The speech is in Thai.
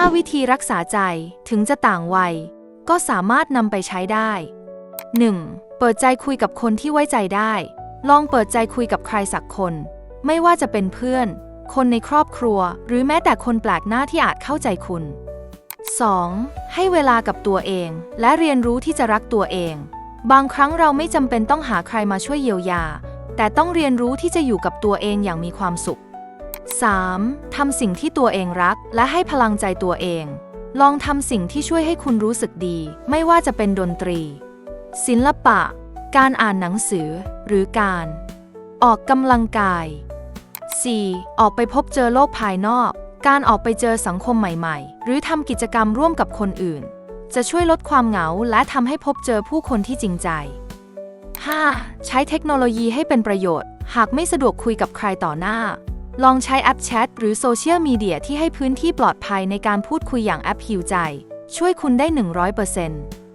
5 วิธีรักษาใจถึงจะต่างวัย ก็สามารถนำไปใช้ได้ 1. เปิดใจคุยกับคนที่ไว้ใจได้ ลองเปิดใจคุยกับใครสักคน ไม่ว่าจะเป็นเพื่อน คนในครอบครัว หรือแม้แต่คนแปลกหน้าที่อาจเข้าใจคุณ 2. ให้เวลากับตัวเอง และเรียนรู้ที่จะรักตัวเอง บางครั้งเราไม่จำเป็นต้องหาใครมาช่วยเยียวยา แต่ต้องเรียนรู้ที่จะอยู่กับตัวเองอย่างมีความสุข 3. ทำสิ่งที่ตัวเองรัก และให้พลังใจตัวเอง ลองทำสิ่งที่ช่วยให้คุณรู้สึกดี ไม่ว่าจะเป็นดนตรี ศิลปะ การอ่านหนังสือ หรือการ ออกกำลังกาย 4. ออกไปพบเจอโลกภายนอก การออกไปเจอสังคมใหม่ๆ หรือทำกิจกรรมร่วมกับคนอื่น จะช่วยลดความเหงาและทำให้พบเจอผู้คนที่จริงใจ 5. ใช้เทคโนโลยีให้เป็นประโยชน์ หากไม่สะดวกคุยกับใครต่อหน้า ลองใช้แอปแชทหรือโซเชียลมีเดียที่ให้พื้นที่ปลอดภัยในการพูดคุยอย่างแอปฮิวใจ ช่วยคุณได้ 100%